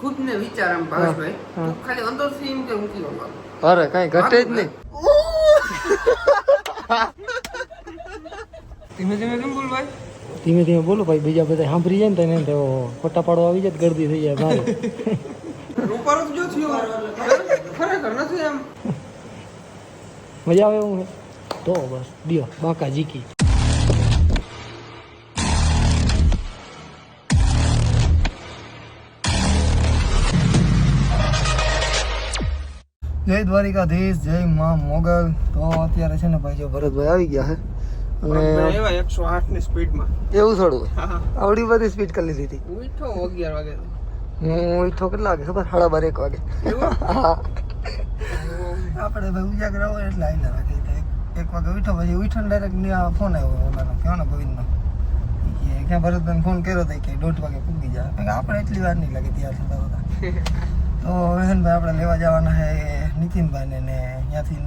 ખુદ ને વિચાર આમ ભાવેશભાઈ હા. તું ખાલી અંદરથી એમ કે હું કયો અરે કઈ ઘટે જ નહીં. ધીમે ધીમે કેમ બોલ ભાઈ? ધીમે ધીમે બોલો ભાઈ બીજા બધા સાંભળી જાય ને તો એને તો ફોટા પાડવા આવી જાય તો ગરદી થઈ જાય ભાઈ રૂપારો જો થયો. ખરેખર નથી એમ. મજા આવે એવું? તો બસ દિયો બાકા જીકી જય દ્વારિકાધીશ જય માં મોગલ. તો અત્યારે છે ને ભાઈ જો ભરતભાઈ આવી ગયા છે. અને એકસો આઠની સ્પીડમાં એવું થોડું. આવડી બધી સ્પીડ કરી લીધી હતી. ઉઠો અગિયાર વાગે હું ઉઠો કેટલા વાગે? ખબર? સાડા બાર એક વાગે? આપણે ભાઈ ઉજાગર હોય એટલે રાખી. દે. એક વાગે ઉઠો પછી ઉઠો ને ડાયરેક્ટ ફોન આવ્યો ઓલાનો. કયો ને ગોવિંદનો? ક્યાં ભરતભાઈ ફોન કર્યો હતો કે દોઢ વાગે પૂગી જાય આપણે એટલી વાર નહીં લાગે ત્યાં થતા હતા તો વહેનભાઈ આપણે લેવા જવાના છે નીતિનભાઈને ને ત્યાંથી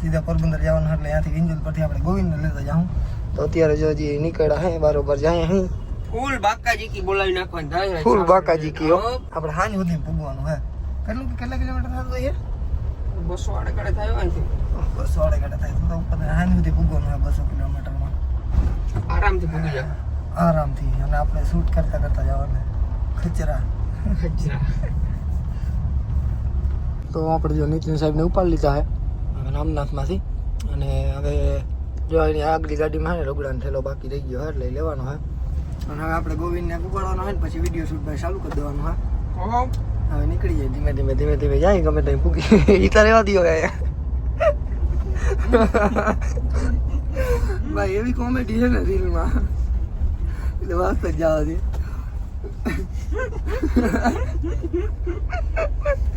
સીધા પોરબંદર જવાના એટલે ત્યાંથી વિંજલ પરથી આપણે ગોવિંદને લેતા જાઉં. તો અત્યારે જો હજી નીકળ્યા હે બરોબર જાય હે. ફૂલ બાકાજી કી બોલાવી નાખવાની ફૂલ બાકાજી કી આપણે હાની સુધી પૂગવાનું હે. કેટલું કેટલા કિલોમીટર થતું હોય બસો આડે કડે થાય અહીંથી બસો આડે કડે થાય તો ઉપર હાની સુધી પૂગવાનું હોય બસો કિલોમીટરમાં. આરામથી પૂગી જાય આરામથી અને આપણે શૂટ કરતા કરતા જવાનું. ખચરા. ખચરા. તો આપણે જો નીતિન સાહેબને ઉપાડી લીધા છે રામનાથમાંથી. અને હવે જો એની આગલી ગાડીમાં હે ને રગડાનો થેલો બાકી રહી ગયો હે એટલે લેવાનો હે. અને હવે આપણે ગોવિંદને ઉપાડવાનો હોય ને પછી વીડિયો શૂટ ભાઈ ચાલુ કરી દેવાનું હા. હવે નીકળી જાય ધીમે ધીમે ધીમે ધીમે. જાય ગમે ત્યાં પૂકી ઈતા રહેવા દો ભાઈ એવી કોમેડી છે ને રીલમાં. એટલે વાત જ જવા દે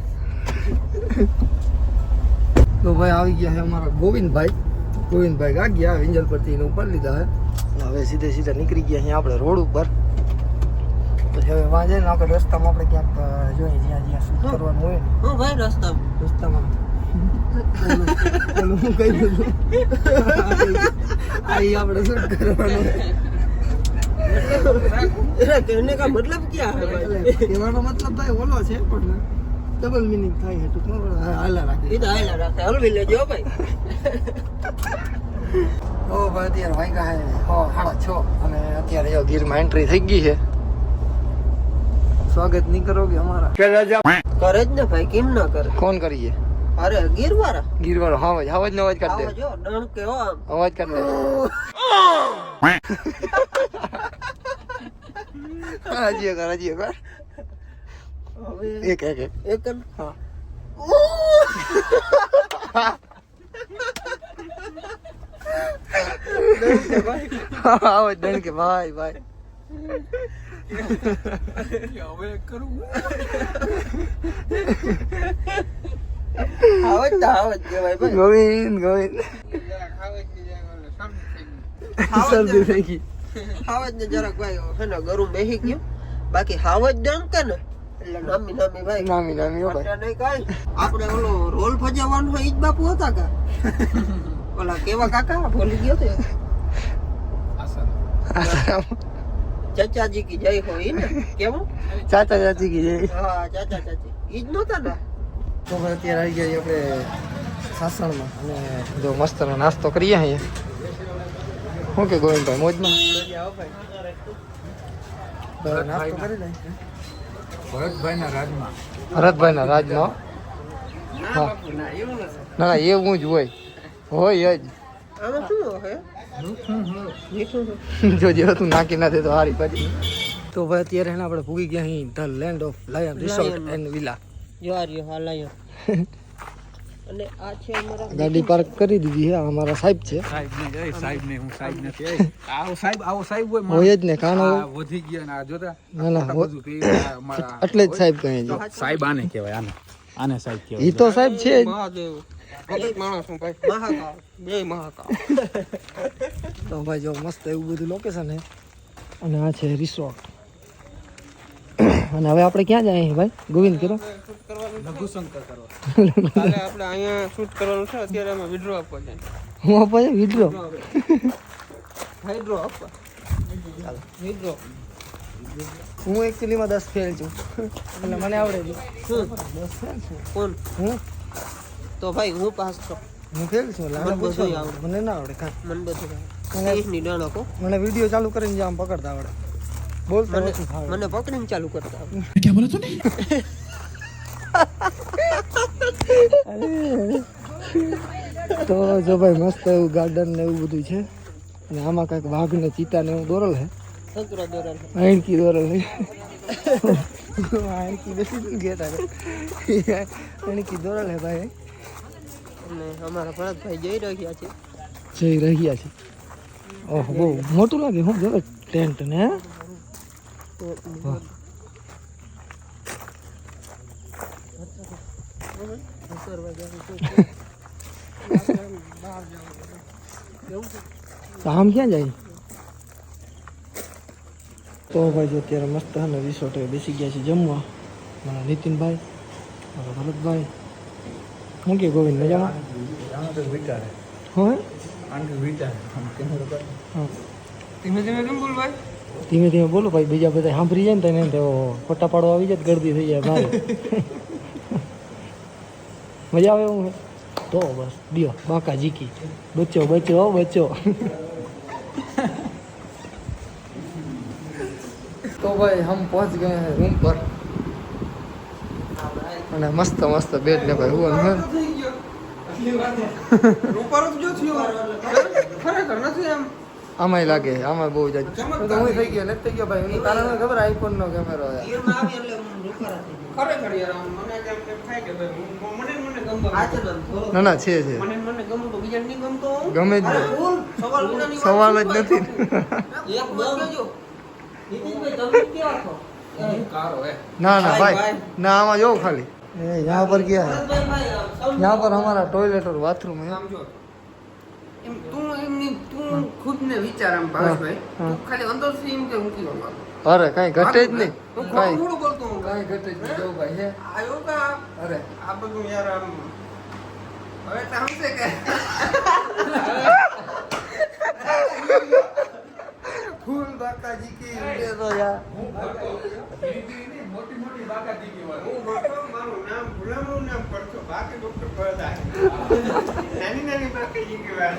તો ભાઈ આવી ગયા છે અમારા ગોવિંદભાઈ ગોવિંદભાઈ ગાગ્યા વિંજલ પરથી એને ઉપર લીધા છે હવે સીધે સીધા નીકળી ગયા અહીંયા આપણે રોડ ઉપર તો હવે વાંધે ને આપણે રસ્તામાં આપણે ક્યાંક જોઈએ જ્યાં જ્યાં શું કરવાનું હોય ને હું ભાઈ રસ્તા રસ્તામાં પેલું હું કહી દઉં આ આપણે શું કરવાનું મતલબ ક્યાં કહેવાનો મતલબ ભાઈ ઓલો છે પણ ડબલ મિનિંગ થાય છે ટૂંકમાં હાલા રાખે એ તો હાલા રાખે હલવી લેજો ભાઈ. ઓ ભાઈ અત્યારે વાગ્યા છે હો સાડા છ. અને અત્યારે જો ગીરમાં એન્ટ્રી થઈ ગઈ છે. સ્વાગત નહીં કરો કે અમારા. કરે જ ને ભાઈ કેમ ના કરે? કોણ કરીએ? અરે ગીરવાળા. ગીરવાળા હા ભાઈ અવાજ નો અવાજ કાઢ દે. જો ડણકે હો અવાજ કાઢ દે. રાજીએ કર રાજીએ કર. હવે એક એક એક. એક હા. ડણ કે ભાઈ આવો ડન કે ભાઈ ભાઈ. હવે કરું. આવત તો આવત કહેવાય ભાઈ. ગોવિંદ ગોવિંદ. શરદી થઈ ગઈ હાવજ ને જરાક ભાઈ હે ગરું બેહી ગયું. બાકી હાવજ ડણ કે ને. નામી નામી ભાઈ. નામી નામી ભાઈ. નહીં કાંઈ. આપણે ઓલો રોલ ભજવવાનો હોય ઈ જ બાપુ હતા કા? ઓલા કેવા કાકા? ભૂલી ગયો તે ચાચાજી કી જય હો ઈ ને? કેવું? ચાચા ચાચી કી જય. હા ચાચા ચાચી ઈ જ નહોતા ને? તો અત્યારે આવી ગયા આપણે સાસણમાં. અને જો મસ્તનો નાસ્તો કરીએ અહીંયા. શું કે ગોવિંદભાઈ મોજમાં? નાસ્તો કરી લઈએ ભરતભાઈના રાજમાં. ભરતભાઈના રાજમાં? ના ના એવું ના ના એવું જ હોય. હોય જ. જોજે તું નાખી ના દે તો હારી પછી તો ભાઈ અત્યારે એને આપણે ભૂગી ગયા અહીં the land of lion resort and villa. યો આર યો હા લાયો. અને આ છે અમારા ગાડી પાર્ક કરી દીધી છે આ અમારા સાહેબ છે. સાહેબ ને સાહેબ ને હું સાહેબ નથી. આવો સાહેબ આવો સાહેબ હોય. હોય જ ને કાનો વધી ગયા ને આ જોતા ના ના બધું પીવે, અમારા- એટલે જ સાહેબ કહે છે. સાહેબ આને કહેવાય આને. આને સાહેબ એ ઈ તો સાહેબ છે મહાદેવ. ભગત માણસ હું ભાઈ. મહાકાળ બે મહાકાળ તો ભાઈ જો મસ્ત એવું બધું લોકેશન છે. અને આ છે રિસોર્ટ અને હવે આપણે ક્યાં જાય ભાઈ? ગોવિંદ કરો લઘુશંકર કરવા કાલે આપણે અહીંયા શૂટ કરવાનું છે અત્યારે અમે વિડ્રો આપવા જાય. હું આપવા છે વિડ્રો હાઇડ્રો આપવા. વિડ્રો હું એકચ્યુઅલીમાં દસ ફેલ છું. એટલે મને આવડે છે. દસ ફેલ છું. કોણ? હું? તો ભાઈ હું પાસ છું. હું ફેલ છું? એટલે મને બધું. આવડે. મને ના આવડે કાંઈ મને બધું મને- વીડિયો ચાલુ કરીને જ આમ પકડતા આવડે. મને પકડીને ચાલુ કરતા આવડે. તો જો ભાઈ મસ્ત એવું ગાર્ડન ને એવું બધું છે. અને આમાં કાંઈક વાઘ ને ચિતા ને એવું દોરલ હે. સંતરો દોરલ છે. આણકી દોરેલ હે. આણકી બેસી ગયા હતા આણકી દોરલ હે ભાઈ. અને અમારા ભરતભાઈ જઈ રહ્યા છે. જઈ રહ્યા છે. ઓહ બહુ મોટું લાગે હું જો ટેન્ટ ને. તો આમ ક્યાં જાય? તો ભાઈ જો અત્યારે મસ્ત હે રિસોર્ટ બેસી ગયા છે જમવા. મારા નીતિનભાઈ મારા ભરતભાઈ. શું કે ગોવિંદ મજામાં? હા? ધીમે ધીમે કેમ બોલ ભાઈ ધીમે ધીમે બોલો ભાઈ બીજા બધા સાંભળી જાય ને તો ખોટા પાડો આવી જાય ગરદી થઈ જાય ભાઈ મજા આવે હું તો બસ દિયો બાકા જીકી બચ્યો બચ્યો બચ્યો. તો ભાઈ હમ પહોંચ ગયે હે રૂમ પર. અને મસ્ત મસ્ત બેડ ને ભાઈ હું ખરેખર નથી એમ? આમાંય લાગે આમાં બહુ જાય હું તો હું થઈ ગયો નથી થઈ ગયો ભાઈ એનું કારણ ખબર આઈફોન નો કેમેરો છે ઈયરમાં આવી એટલે હું રૂપારા થઈ ગયો. ખરેખર યાર આમ મને કેમ કેમ થાય કે ભાઈ હું- મને ને મને ગમવા આ છે ને થોડો ના ના છે છે મને ને મને ગમું તો બીજાને નહીં ગમતો હું. ગમે જ અરે નહીં બોલ, સવાલ વિનાની વાત સવાલ જ શું નથી એક વાત કહેજો. નીતિનભાઈ, તમે કેવા છો? હું કારો હે ના ના ભાઈ, ભાઈ ના આમાં જોવો ખાલી એ यहाँ पर क्या है ભરતભાઈ, ભાઈ, આમ સૌ- यहाँ पर हमारा टॉयलेट और बाथरूम है આમ જો એમ તું એમની તું ખુદ ને વિચાર આમ ભાવેશભાઈ. તું ખાલી અંદરથી એમ કે હું કેવા માંગુ અરે કઈ ઘટે જ નહીં. હું થોડું બોલતો હું. કઈ ઘટે જ નહીં. જો ભાઈ હે. આયો કા અરે. આ બધું યાર આમ. હવે તો સમજે કે. ફૂલ બાકાજી કી ઉડે તો યાર. મોટી મોટી બાકા દીકી હું ભરતો મારું નામ ગુલામનું નામ પડતો બાકી ડોક્ટર ભરતા નાની નાની બાકાજી દીકી વાત.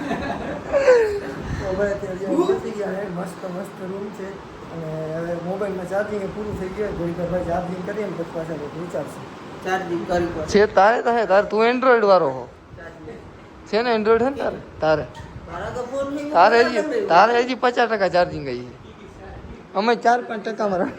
તો ભાઈ પહોંચી ગયા. છે મસ્ત મસ્ત રૂમ છે. અને હવે મોબાઈલમાં ચાર્જિંગ પૂરું થઈ ગયું. વાર ભાઈ ચાર્જિંગ કરીએ ને પછી વિચારશું. ચાર્જિંગ કરી છે તારે તારે તારે તું એન્ડ્રોઈડ વાળો હો. છે ને એન્ડ્રોઈડ હે ને તારે? તારે. તારે હજી તારે હજી પચાસ ટકા ચાર્જિંગ ગઈ છે. અમે ચાર પાંચ ટકામાં રાખ